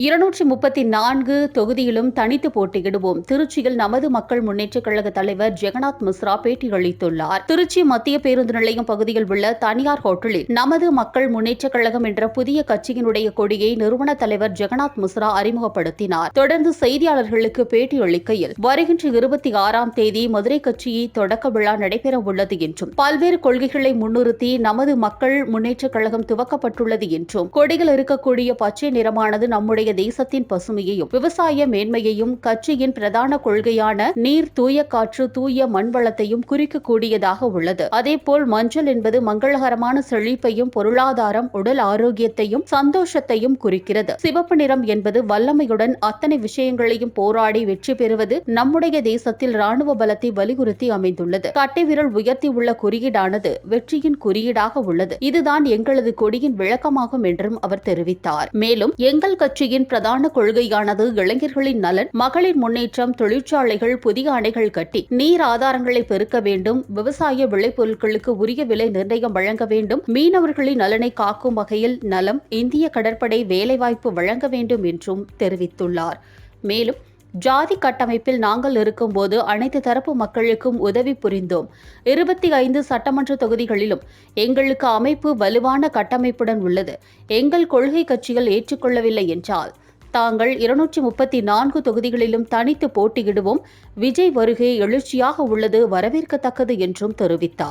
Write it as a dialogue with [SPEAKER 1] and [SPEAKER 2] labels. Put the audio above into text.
[SPEAKER 1] இருநூற்றி முப்பத்தி நான்கு தொகுதியிலும் தனித்து போட்டியிடுவோம். திருச்சியில் நமது மக்கள் முன்னேற்றக் கழக தலைவர் ஜெகநாத் மிஸ்ரா பேட்டியளித்துள்ளார் திருச்சி மத்திய பேருந்து நிலையம் பகுதியில் உள்ள தனியார் ஹோட்டலில் நமது மக்கள் முன்னேற்றக் கழகம் என்ற புதிய கட்சியினுடைய கொடியை நிறுவன தலைவர் ஜெகநாத் மிஸ்ரா அறிமுகப்படுத்தினார். தொடர்ந்து செய்தியாளர்களுக்கு பேட்டியளிக்கையில் வருகின்ற இருபத்தி ஆறாம் தேதி மதுரை கட்சியை தொடக்க விழா நடைபெற உள்ளது என்றும் பல்வேறு கொள்கைகளை முன்னிறுத்தி நமது மக்கள் முன்னேற்றக் கழகம் துவக்கப்பட்டுள்ளது என்றும் கொடியில் இருக்கக்கூடிய பச்சை நிறமானது நம்முடைய தேசத்தின் பசுமையையும் விவசாய மேன்மையையும் கட்சியின் பிரதான கொள்கையான நீர் தூய காற்று தூய மண்வளத்தையும் குறிக்கக்கூடியதாக உள்ளது. அதேபோல் மஞ்சள் என்பது மங்களகரமான செழிப்பையும் பொருளாதாரம் உடல் ஆரோக்கியத்தையும் சந்தோஷத்தையும் குறிக்கிறது. சிவப்பு நிறம் என்பது வல்லமையுடன் அத்தனை விஷயங்களையும் போராடி வெற்றி பெறுவது நம்முடைய தேசத்தில் ராணுவ பலத்தை வலியுறுத்தி அமைந்துள்ளது. கட்டை விரல் உயர்த்தி உள்ள குறியீடானது வெற்றியின் குறியீடாக உள்ளது. இதுதான் எங்களது கொடியின் விளக்கமாகும் என்றும் அவர் தெரிவித்தார். மேலும் எங்கள் கட்சியின் பிரதான கொள்கையானது இளைஞர்களின் நலன் மகளிர் முன்னேற்றம் தொழிற்சாலைகள் புதிய அணைகள் கட்டி நீர் ஆதாரங்களை பெருக்க வேண்டும் விவசாய விளைபொருட்களுக்கு உரிய விலை நிர்ணயம் வழங்க வேண்டும் மீனவர்களின் நலனை காக்கும் வகையில் நலம் இந்திய கடற்படை வேலைவாய்ப்பு வழங்க வேண்டும் என்றும் தெரிவித்துள்ளார். மேலும் ஜாதி கட்டமைப்பில் நாங்கள் இருக்கும்போது அனைத்து தரப்பு மக்களுக்கும் உதவி புரிந்தோம். இருபத்தி ஐந்து சட்டமன்ற தொகுதிகளிலும் எங்களுக்கு அமைப்பு வலுவான கட்டமைப்புடன் உள்ளது. எங்கள் கொள்கை கட்சிகள் ஏற்றுக்கொள்ளவில்லை என்றால் தாங்கள் இருநூற்றி முப்பத்தி நான்கு தொகுதிகளிலும் தனித்து போட்டியிடுவோம். விஜய் வருகை எழுச்சியாக உள்ளது வரவேற்கத்தக்கது என்றும் தெரிவித்தார்.